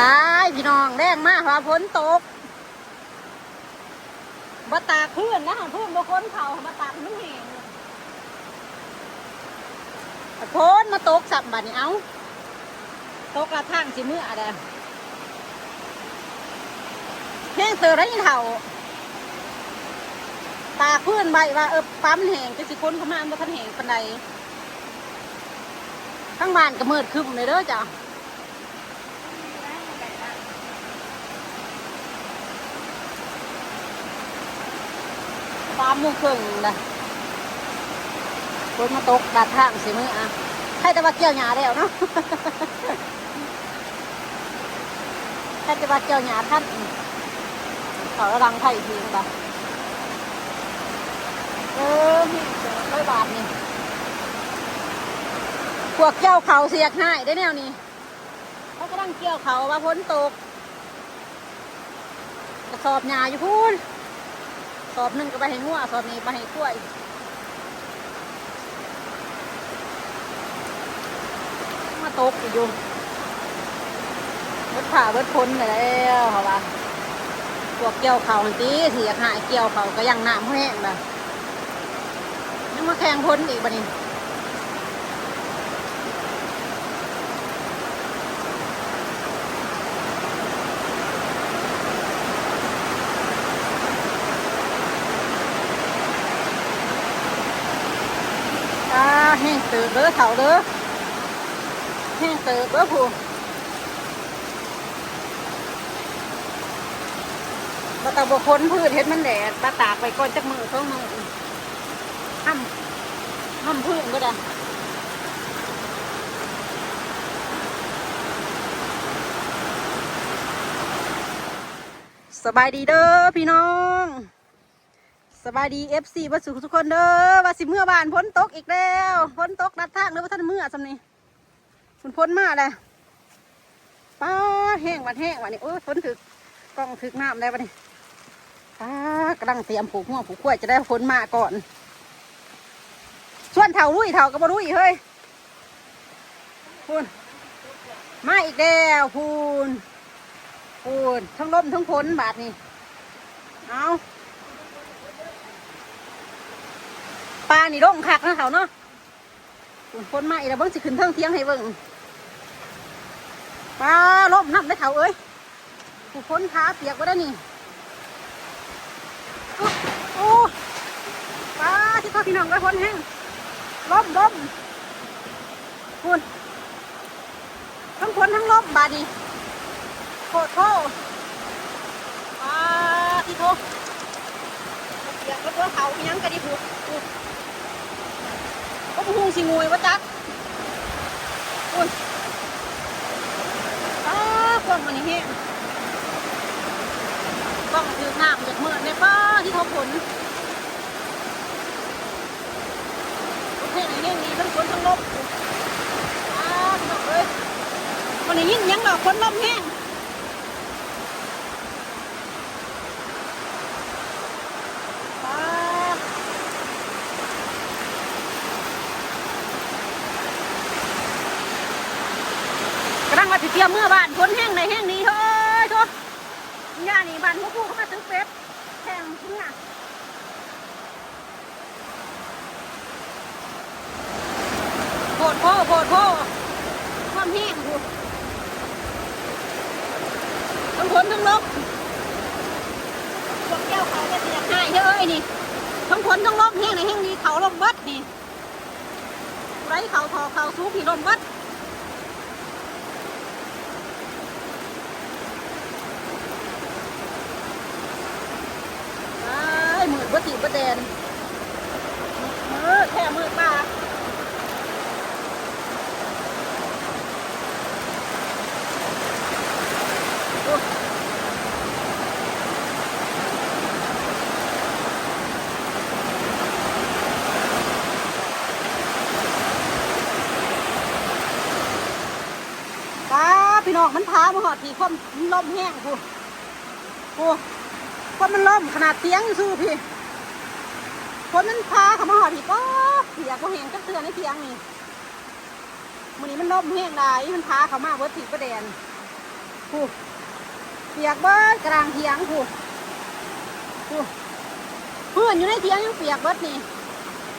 ตายพี่น้องแรงมากว่าฝนตกมาตากเพื่อนนะเพื่อนบางคนเขามาตากน้ำแห้งฝนมาตกสับบัดนี่เอาตกกระทั่งสิมืออะไรแห้งเตอไรเท่า ตาเพื่อนใบว่าเออปั๊มแหงจะสิคนเขามาบ่ทันแหงปันใดข้างบ้านก็มืดคึมเลยเด้อจ้ะ สามโมงครึ่งเลยฝนมาตกดาดทางสิมืออะให้แต่ว่าเกี่ยวหญ้าแล้วเนาะให้แต่ว่าเกี่ยวหญ้าท่านเขาระดังไผ่ทีงปะเออมีเจอร้อยบาทนี่พวกเกี่ยวเขาเสียกง่ายได้แนวนี้เขาก็ตั้งเกี่ยวเขาว่าฝนตกกระสอบหญ้าอยู่พูน สอบหนึ่งก็ไปให้งัวสอบนี้ไปให้กล้วยมาตกอีกอยู่เบิดผ่าเบิดพ้นไปแล้วเขาว่าพวกเกี่ยวเขาตีเสียหายเกี่ยวเขาก็ยังน้ำแห้งแบบยังมาแข่งพ้นอีกบันนี้อ่าแห้ง เติบเด้อเถาเด้อแห้งเติบเด้อผู้มาตะบกคนพืชเฮ็ดมันแดดตาตากไปก่อนจักมือสองมือห้ำห้ำพื้นก็ได้สบายดีเด้อพี่น้อง สบายดีเอฟซีบัสสุทุกคนเด้อว่าสิเมื่อบานพ้นตกอีกแล้วพ้นตกนัดทางเด้อว่าท่านเมื่อสำนี้ฝนพ้นมาเลยป้าแห้งวันแห้งวันนี้โอ้ยฝนถึกกล้องถึกน้ำแล้ววันนี้ป้ากำลังเตรียมผูกหัวผูกขั้วจะได้ฝนมาก่อนส่วนเถาลุยเถาก็บ่ลุยเฮ้ยพูนมาอีกแล้วพูนพูนทั้งลมทั้งฝนบาทนี้เอา ปลานี่ร่มคักนะเขาเนาะคนมาอีแล้วเบิ้งสิขึ้นเทิงเทียงให้เบิ้งปลาล่มน้ำได้เขาเอ้ยผู้คนขาเปียกไว้ได้นี่โอ้โอ้ปลาที่ข้าพี่น้องไว้คนแห้งล่มล่มคุณทั้งคนทั้งล่มบาดีโคตรโคปลาที่โทเปียกแล้วก็เขายังกระดิบุก ก็พูงสิงวยว่าจักอุ้ยอ้ากล้องมันนี่แห้งกล้องถือน้ำจากเมื่อในป้าที่เขาผลโอเคไหนเนี่ยนี่ทั้งฝนทั้งลมอ้าเอ้ยมันได้ยินหยังดอกฝนลมแห้งป้า กำลังว่าสิ เมื่อบ้านฝนแห้งในแห้งนี้เฮ้ยโทษย่านี่บ้านหัวผู้เขามาซื้อเป็ดแห้งเมื่อโพดโพโพดโพความแห้งอยู่ทั้งฝนทั้งลบพวกแก้วเขาจะเสียหายเยอะเอ้ยนี่ทั้งฝนทั้งลบแห้งในแห้งนี้เขาลมบัดนี่ไรเขาทอเขาสูงพี่ลมบัด ไอ้มืด บ่ตีบ่แดนมืดแค่มืดป้าโอ้ป้าพี่น้องมันพามาหอดทีความลมแห้งกูโอ้ความมันล่มขนาดเตียงอยู่สู้พี่ คนมันพาเขามาหอดีก็เปียกก็แห้งจักเตือนในเตียงนี่มันนี้มันล่มแห้งได้มันพาเขามาเบิดถีประแดนผู้เปียกเบิดกลางเถียงผู้ผู้พื้นอยู่ในเถียงยังเปียกเบิดนี่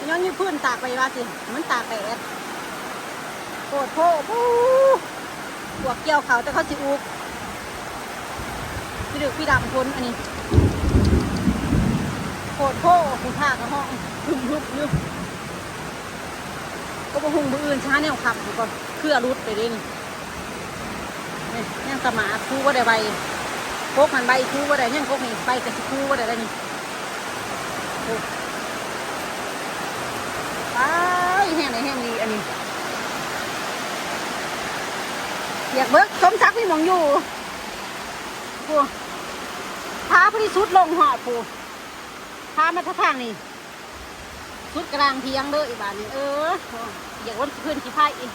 ย้อนยี่พื้นตากไปว่าสิมันตากแดดโคตรโพปูพวกเกี่ยวเขาแต่เขาสิอุกพี่ดึกพี่ดำคนอันนี้ โคตรโพผู้ท่ากระห้องฮึบฮึบฮึบก็บ่หุงมืออื่นช้าแนวขับอยู่ก่อนเครื่อรุดไปเด้นี่นี่ยังสมาคูว่าได้ใบพกมันใบคูว่าได้ยังพกนี่ใบกระสิคูว่าได้ได้นี่ไปแห้งไหนแห้งดีอันนี้อยากเบิกสมศักดิ์พี่มองอยู่ปูพาพอดีสุดลงหอดปู พามาทาทางนี่สุดกลางเทียงเด้ออีบานนี่เอออยากวันเพื่อนขี้พายอีก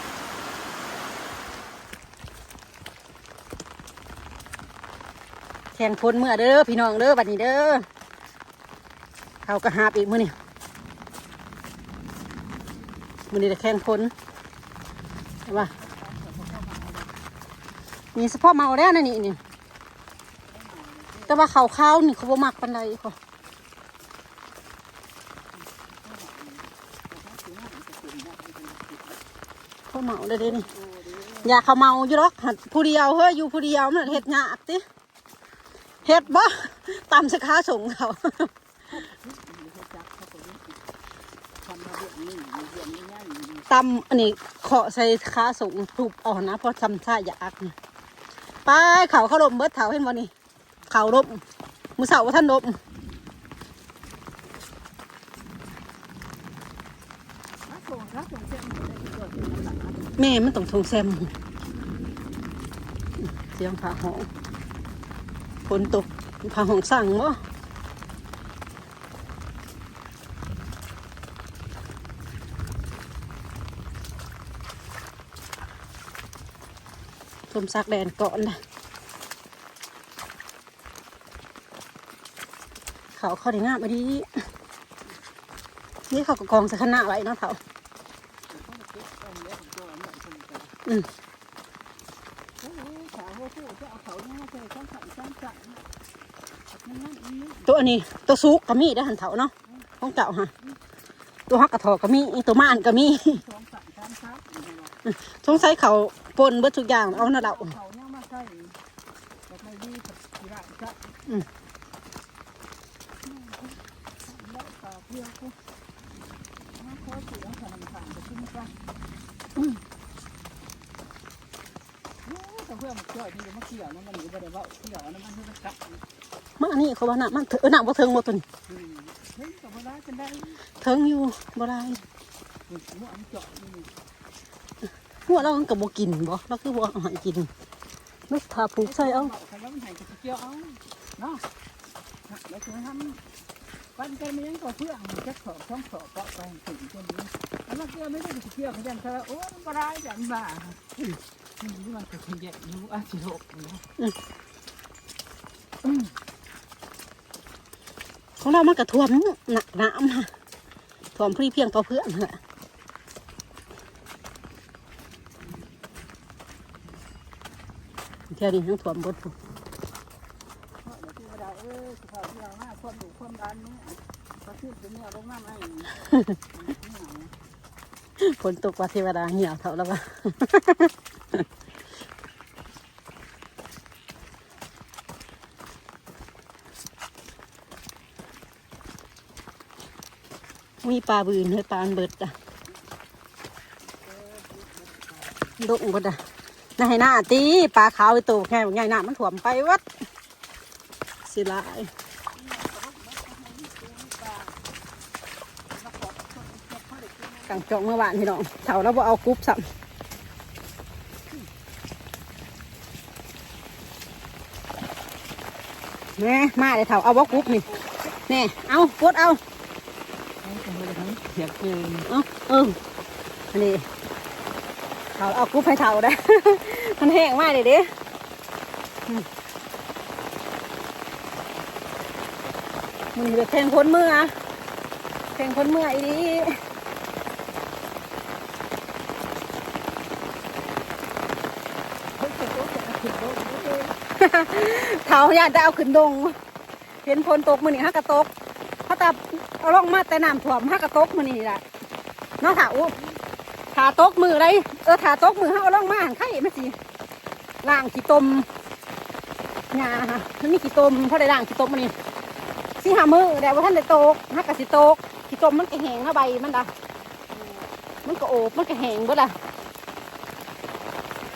แข่งพลเมื่อเด้อพี่น้องเด้อบัดนี้เด้อเขาก็หาบอีกมื้อนี่มื้อนี้จะแข่งพลเห็นปะมีเฉพาะเมาแล้วนะนี่นี่แต่ว่าเขาข้าวนี่เขาบ่มักปันใดเขาเขาเมาเลยเด้นี่อย่าเขาเมาอยู่หรอกผู้เดียวเฮ้ยอยู่ผู้เดียวมันเห็ดยากติเฮ็ดบ่ตามสาขาส่งเขาตำอันนี้เคาะใส่ขาส่งทุบเอานะเพราะทำท่าอยากไปเขาเขาลมเบิดเขาเห็นบ่นี่เขาลมมือเสาว่าท่านลมส่งครับส่งเแม่มันต้องทงแซมเสียงผาหองฝนตกผาหองสั่งบ่ทมซักแดนก่อนนะเขาเขาได้งามมาดีนี่เขาก็กองส่ขนาดไว้เนาะเขาอืมตัว อันนี้ตัวซุกก็มีได้หันเถาเนาะของเก่าฮะตัวฮักกระถอก็มีตัวม่านก็มีสงสัยเขาปนเบิดทุกอย่างเอาหน้าเราเขาเนี่ยมาใส่แบบไม่ดีกับกีฬาจ้ะอืมแล้วต่อเพื่อกูมาขอเสียงขนมขันจะขึ้นกันแต่เพื่อมาช่วยนี่มาเกี่ยวนะมันอยู่บ่ได้ว่าเกี่ยวนะมันคือกัด มาอันนี้เขาว่าน่ะมันเถอะน่ะบ่เทิงบ่ตัวนี้เทิงอยู่บ่ได้หัวเรามันก็บ่กินบ่เราคือบ่เอาให้กินนึกถ้าผูกใส่เอาแล้วคือทำปั้นกันไม่ยังก็เพื่อจะขอบช่องขอบเกาะไปถึงจนนี้แล้วเกี่ยวไม่ได้เกี่ยวเขาจะเธอโอ้มันก็ได้จังบ้านี่มันเป็นแย่ยูอาชิโร่เนาะ ของเรามันก็ท่วมหนักน้ำค่ะท่วมพรีเพียงต่อเพื่อนนั่ะเที่ยวนี้ทั้งท่วมบดพุ่นทุ่มดุความร้านนี้เขาชื่อเป็นเนี่ยลงหน้าไม่ฝนตกว่าเทวดาเหี่ยวเท่าแล้วว่า มี ปลาบืนให้ปลาอันเบิดอะลุกบดอะนายหน้าตีปลาขาวไอตัวแค่ไงหน้ามันถ่วมไปวัดสิลายกังจองเมื่อวานพี่น้องเถาแล้วบ่เอากรุ๊ปสัมแม่มาเลยเถาเอาบ่กรุ๊ปนี่แน่เอากดเอา สียเกินเอาเอออันนี้เขาเอากรุ๊ปให้เท่าได้ มันแห้งมากเลยเด้มันแบบแทงพ้นเมืออแทงพ้นเมื่ออีดีเฮ้เท้าญาติจะเอาขึ้นดงเห็นฝนตกมือนี่ฮักกระตก เอาลงมาแต่น้ำท่วมฮักกระตกมือนี่แหละเน้องถาอู้ถาตกมือไรเออถาตกมือเขาเอาลงมาหันไข่ไม่สิล่างขี้ตมงาค่ะมันมีขี้ตมเพราะได้ล่างขี้ตมมันนี่สิหามือแต่ว่าท่านได้ตกฮักกะสิตกขี้ตมมันก็แหงเข้าใบมันดะมันก็โอบมันก็แห้งเบิดละ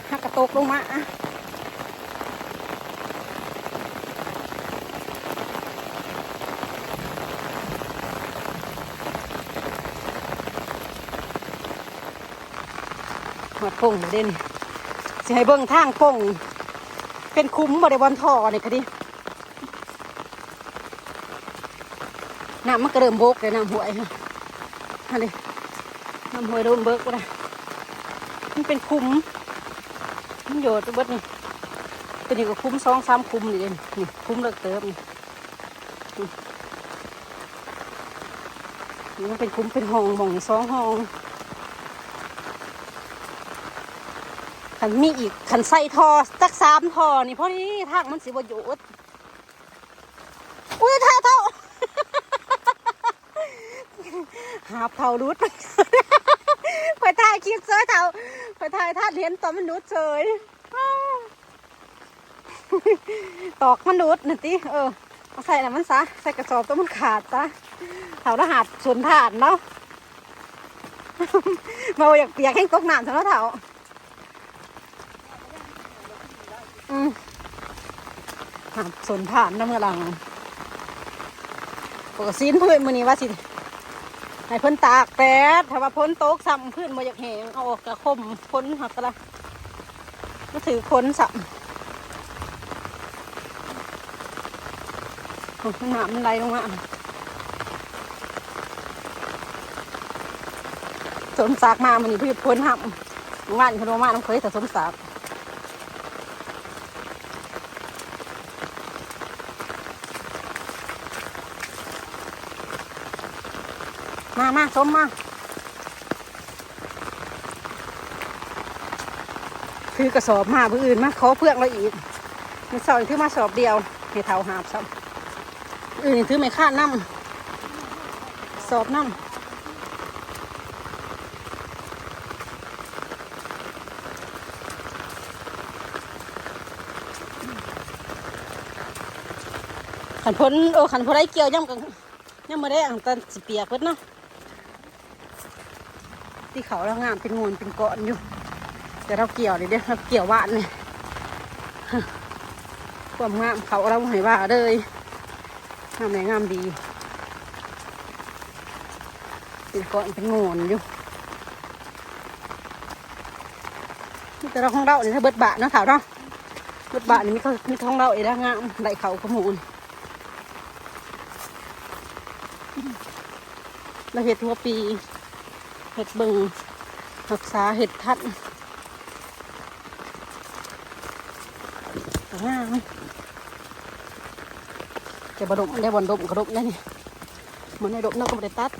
ฮักกระตกลงมาอะ อดพงเด่นสิให้เบิ่งทางพงเป็นคุ้มบริบอลท่อนี่คดิน้ำมันก็เริ่มบกเลยน้ำห้วยค่ะอันนี้น้ำห้วยเริ่มเบิกก็ได้มันเป็นคุ้มมันโยดเบิดนี่ตัวนี้ก็คุ้มสองสามคุ้มนี่เด่นนี่คุ้มเลิกเติมนี่นี่นี่มันเป็นคุ้มเป็นห้องหมองสองห้อง ขันมีอีกขันใส่ทอจักสามทอนี่เพราะนี่ทางมันสิบหยุดอุ้ยท่าเท่าหาบเท่ารุดไปถ่ายคลิปเซยเท่าไปถ่ายท่าเห็นตอนมันรุดเฉยตอกมันรุดน่ะติเออเอาใส่น่ะมันซะใส่กระสอบตัวมันขาดซะเท่าทหารสวนถ่านเนาะมาอยากเปียกให้ตกน้ำซะเนาะเท่า อืม หาสนผ่านน้ำเมื่อหลังปกติพื้นมือนี้ว่าสิให้เพ้นตากแปดถ้าว่าพ้นโต๊ะซ้ำพื้นมาอยากแหงเอาออกกระคมพ้นหักกระก็ถือพ้นซ้ำโอ้ยน้ำมันไหลลงมาสมสากมามันนี่พืชพ้นหับว่านขนมมาน้ำเคยแต่สมสาก มามาสมมาถือกระสอบมาผู้อื่นมาขอเพื่อนเราอีกมันสอบถือมาสอบเดียวให้เท่าหาบซ้ำอื่นถือไม่คาดน้ำสอบน้ำขันพ้นโอ้ขันพ้นได้เกี่ยวย่ำกันยังไม่ได้อ่างตันสิเปียกเพิ่นเนาะ ที่เขาเรางามเป็นงูนเป็นเกาะอยู่แต่เราเกี่ยวเลยเด้เราเกี่ยวหวานเลยความงามเขาเราให้ว่าเลยงามไหนงามดีเป็นเกาะเป็นงูนอยู่นี่แต่เราของเราเนี่ยถ้าเบิดบะเนาะถาวเนาะเบิดบะนี่มีเขามีท้องเราเองแล้งามไหลเขาขมูลเราเห็ดหัวปี เห็ดเบิงหักษาเห็ดทัดง่ายจะบดมได้บนดมกระดมได้นี่มันได้ดมนอกก็ไม่ได้ตัด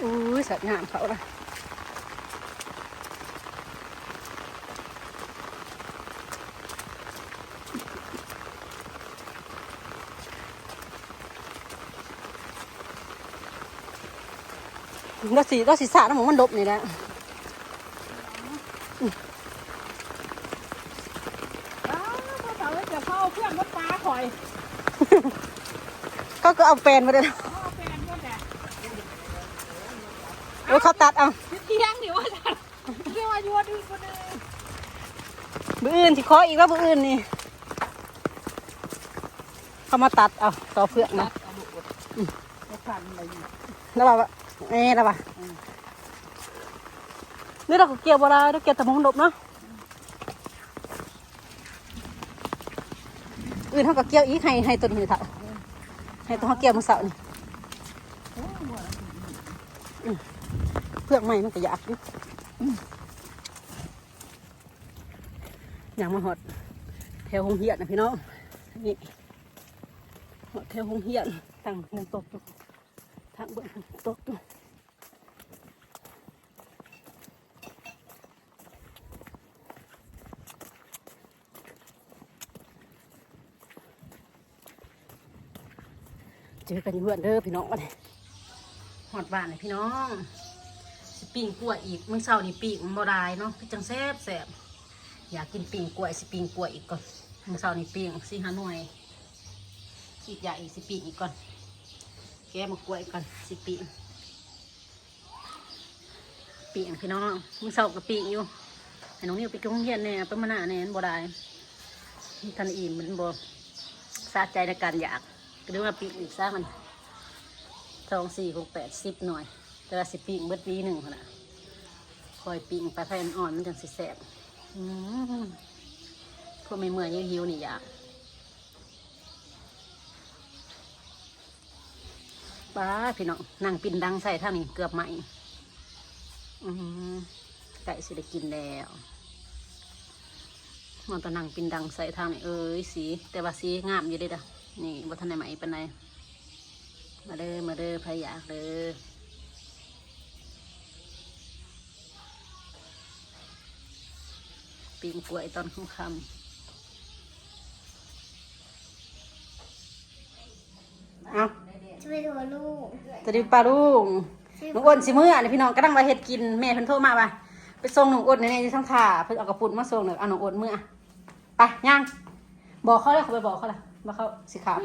อู้สัตว์งามเขาละ ก็สีก็สีสาดน้ำมันมันดบนี่แหละอ้าวพ่อเต๋าจะเข้าเครื่องรถปลาข่อยก็ก็เอาแปลนมาเลยเอาแฟนก็แต่โอ้ยเขาตัดเอาเที่ยงดิว่าจะเรียกว่ายัวดื้อคนนึงบืออื่นที่ขออีกแล้วบืออื่นนี่เขามาตัดเอาต่อเพื่อกนะเอาดุดจะสั่นอะไรอยู่แล้วว่า เอ๊ะแล้วว่านี่เราก็เกี่ยวบลาเราเกี่ยวแต่มงดบเนาะอื่นเขาก็เกี่ยวอีกให้ให้ตัวนี้เถอะให้ตัวเขาเกี่ยวมือเสานี่โอ้ยบ่ละเพื่อกใหม่มันก็อยากอยู่อย่างมาหอดแถวหงเหียนนะพี่น้องนี่หอดแถวหงเหียนตั้งหนึ่งตกอยู่ ทางบนตกเจอกันเพื่อนเด้อพี่น้องเลยหอดบ้านเลยพี่น้องสิปิ้งกล้วยอีกมึงเศร้านี่ปีงมันายเนาะพี่จังแซ่บแซ่บอยากกินปิ้งกล้วยสิปิ้งกล้วยอีกก่อนมึงเศร้านี่ปิ้งสิฮาหน่วยอีกอยากอีกสิปิ้งอีกก่อน แกะมากล้วยก่อนสิปิ้งปิ้งพี่น้องมื้อเช้าก็ปิ้งอยู่ให้น้องนิวไปโรงเรียนแหน่ยไปมานาแหน่มันบ่ได้ทันอิ่มมันบ่สะใจในการอยากก็เรียกว่าปีอีกซะมันสองสี่หกแปดสิบหน่วยแต่ว่าสิปีเบิดปีหนึ่งขนาดคอยปีไปไฟอ่อนๆมันจังสิแสบอืมพวกไม่เมื่อยยิ่งหิวนี่อยาก ป้าพี่น้องนั่งปินดังใส่ท่านี้เกือบไหมอืมไก่สิได้กินแล้วมันตอนนั่งปินดังใส่ทางนี้เอ้ยสี แต่ว่าสีงามอยู่ด้อเด้อนี่บัทนได้ไหมเป็นไงมาเด้อมาเด้อพายากเด้อปีงกวยตอนค่ำเอา ช่วยดูลูกจะดีปลาลุงน้องอ้นสิมื้อนี่พี่น้องก็ตั้งมาเฮ็ดกินแม่เพิ่นโทรมาว่าไปส่งน้องอ้นในในทั้งท่าเพิ่นเอากระปุ่นมาส่งเด้อเอาน้องอ้นมื้ออะไปย่างบอกเขาเลยเขาไปบอกเขาเลยว่าเขาสิขาว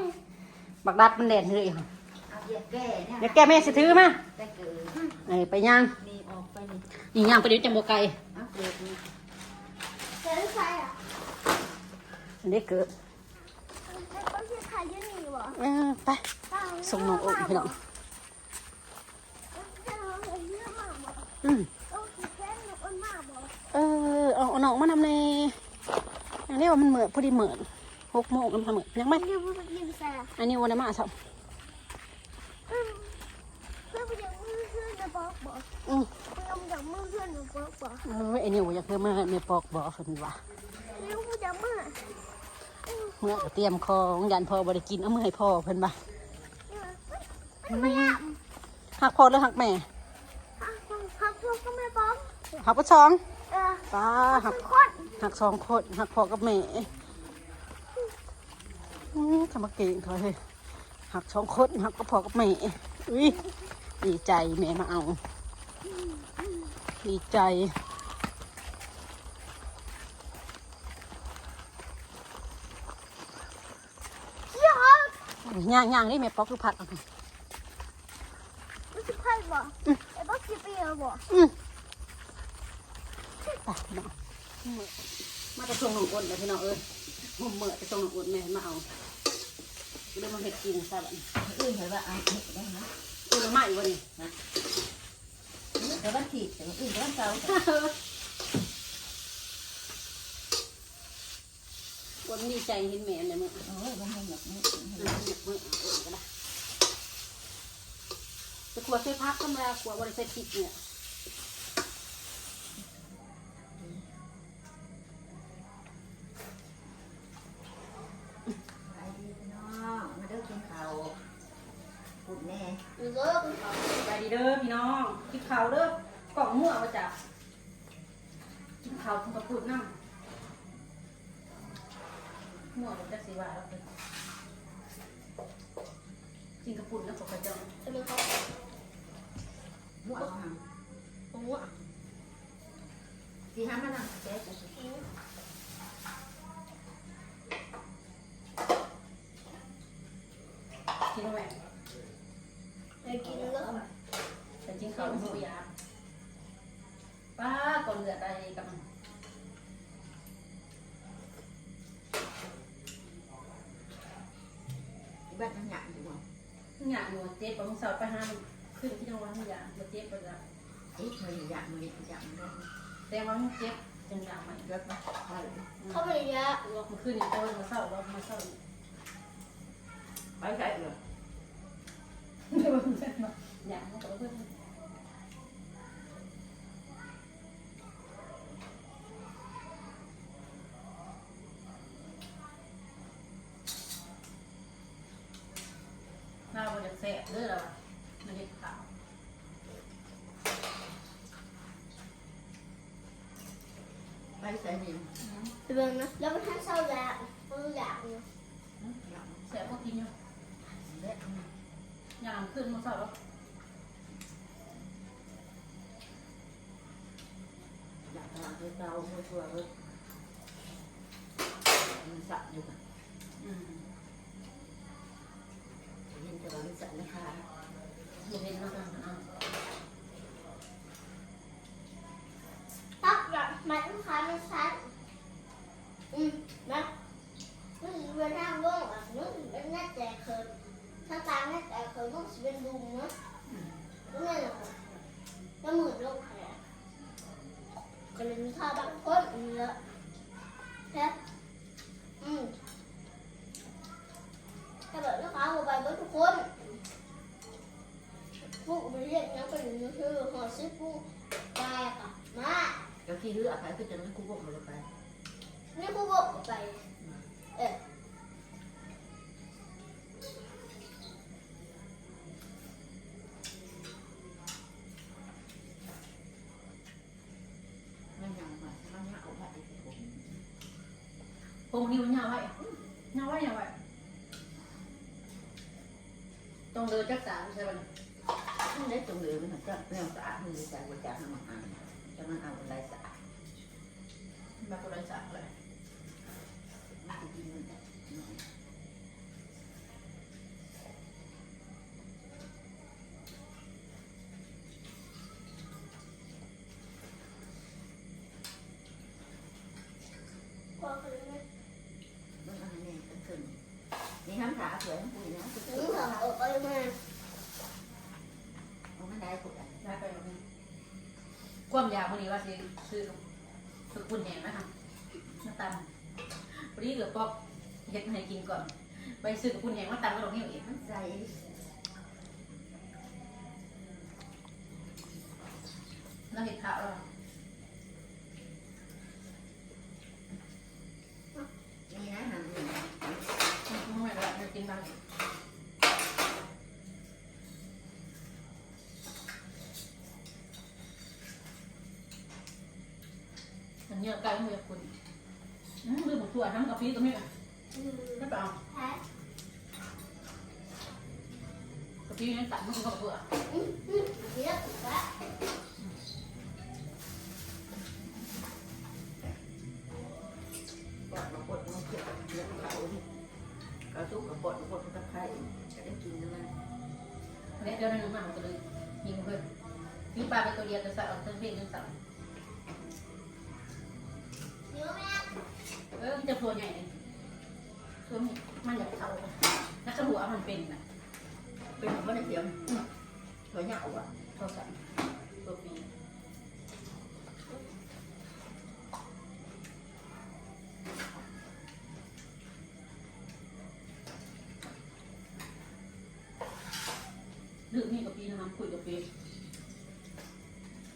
บักดัดมันแดดเลยค่ะเอาเหยียบแก่เนี่ยเดี๋ยวแกแม่สิถือมาแต่เกิดเออไปย่างนี่ออกไปนี่นี่ย่างไปเดี๋ยวจังบไก่เอาเกิดนี่เจอใครอะอันนี้เกิดก็คือใครยืนหนีวะเออไป ส่งน้องโอ๊ตพี่น้องอืมต้องคิดแค่หนูอ้นมากบอกเออเอาเอาน้องมานำในอันนี้ว่ามันเหมือนพอดีเหมือนหกโมงกันทำเหมือนยังไหมเดี๋ยวพูดกินแซ่อันนี้วันนี้มาสับเพื่อนเพื่อนมือเพื่อนจะบอกบอกอืมเพื่อนจากมือเพื่อนจะบอกบอกเออไอ้นี่ว่าอยากเพิ่มมาเมียปอกบอกคนว่าเลี้ยวพูดจากมือเมื่อก็เตรียมของยันพอบริกินเอามือให้พ่อเพิ่นบ่ามัน ไม่ยากหักพ่อหรือหักแม่ฮักพวกก็ไม่บอกหักพ่อสองเออป้าหักคนหักสองคนหักพ่อกับแม่อืมทำมาเก่งเขาเลยหักสองคนหักกับพ่อกับแม่อุ้ยดีใจแม่มาเอา ดีใจยากย่างย่างนี่แม่ปอกคือผักเอา ไปไม่ไอ้บอกสิปีบอกไปพี่น้องมาจะส่งหนุ่มอ้นเลยพี่น้องเอ้ยผมเมื่อจะส่งหนุ่มอ้นแม่มาเอาเรื่องมาเห็ดกินซะบัดนี้อื่นเหรอว่าเอาเห็ดได้นะอ้นมาอีกวันนี้เดี๋ยววันถีบแต่อื่นก็วันเสาร์อ้นดีใจเห็นแม่เนี่ยมึงเออมันให้หมดนี่อะอยากมึงเอาอ้นก็ได้ ขวดใส่พักธรรมดาขวดบริใส่พริกเนี่ย กินเข้าไปกินแล้วแต่กินข้าวมันสุยาป้าก่อนเหลือดอะไรกับมันบ้านหยาบอยู่บ่หยาหนูเจ็บปะมึงสาวไปห้ามขึ้นที่จังหวัดหยามาเจ็บไปแล้วเอ๊ะเคยหยาบมันหยาบมันได้แต่ว่ามันเจ็บจนหยามันเลิกไหมใช่เขาไม่ยะหลอกมันขึ้นอีกตัวมาเศร้าลอกมาเศร้าไปใช่เหรอ เดี๋ยวมันจะมาหยามันก็เพิ่มเราบจะแสบเด้อเรามันเห็ดขาวไปใส่นี่ไปเบิ่งนะ แล้วมันท่านเศร้าแล้วมันอยากเนาะหยาบแสบพวกกินอยู่ เละยามขึ้นมาสาวอยากทำให้เตาไม่ชัวร์เลยมันสั่นอยู่กัน ก็เลยมีท่าบางคนเยอะแค่อืมถ้าแบบลูกค้าเอาไปเบิดทุกคนเรียกนักไปอยู่ในคือหอซิปูแตกอะมาก็ขี้เลือไปก็จะไม่คุ้มบกมันไปนี่กูบกไปเออ องเดินจักสามใช่ไหมได้ตรงเรือมันก็เรื่องสะอาดมือใจหัวใจมันอ่านจะมันเอาอะไรสะอาดแบบคนละจักเลยมันจะกินมันบอกเลยนะมันอะไรเนี่ยตั้งขึ้น นี่ห้ามขาสือทั้งปุ๋ยนะคือถึงสองออกไปมาเอาไม่ได้ปุยได้ไปแล้วนี่ความยาววันนี้ว่าสิซื้อคือคุณแหงนะคะมาตำวันนี้เหลือปอกเฮ็ดให้กินก่อนไปซื้อกับคุณแหงมาตำก็ลงนี่เองมันใส่แล้วเห็ดขาวแล้ว มันเยอะไกลไม่อยากคุณอืมลืมหมดตัวทั้งกะปิก็ไม่ไม่เปล่าแพ้กะปิยังตัดม่กินกับตัวอืมอืมเดี๋ยวแพ้ปอดมาปดมาเกี่ยวกับเรื่องเขากระตุ้กระปดปดกระไข่จะได้กินนะมันเนี่ยเดี๋ยวนั้นมามันก็เลยยิงเพิ่มยิงปลาไปตัวเดียวจะใส่ออกเส้นเพ่งจนสั่ จะตัวใหญ่เลยตัวนี้มันอยากเท่านักกระหัวมันเป็นนะเป็นของมันได้เสียงตัวเหงาอะเท่ากันตัวปีดื้อนี่กับปีนะครับคุยกับปี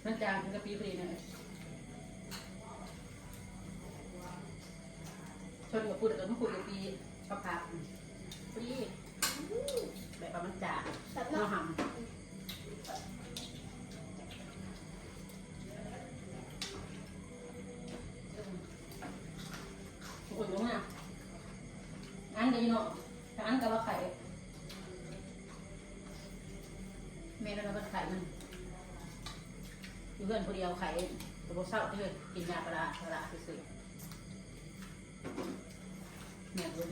มันจางกับปีพอดีนะ ชนกับพูดแต่ต้องคุยกับปีชอบพักพอดีแบบว่ามันจ่าเรานั้นหำทุกคนรู้นะอันเดียวเนาะแต่อันก็เราไข่แม่เราก็นไข่มันอยู่เพื่อนคนเดียวไข่ตัวเศร้าที่เลยกินยาปลาปลาซื้อ แม่ก็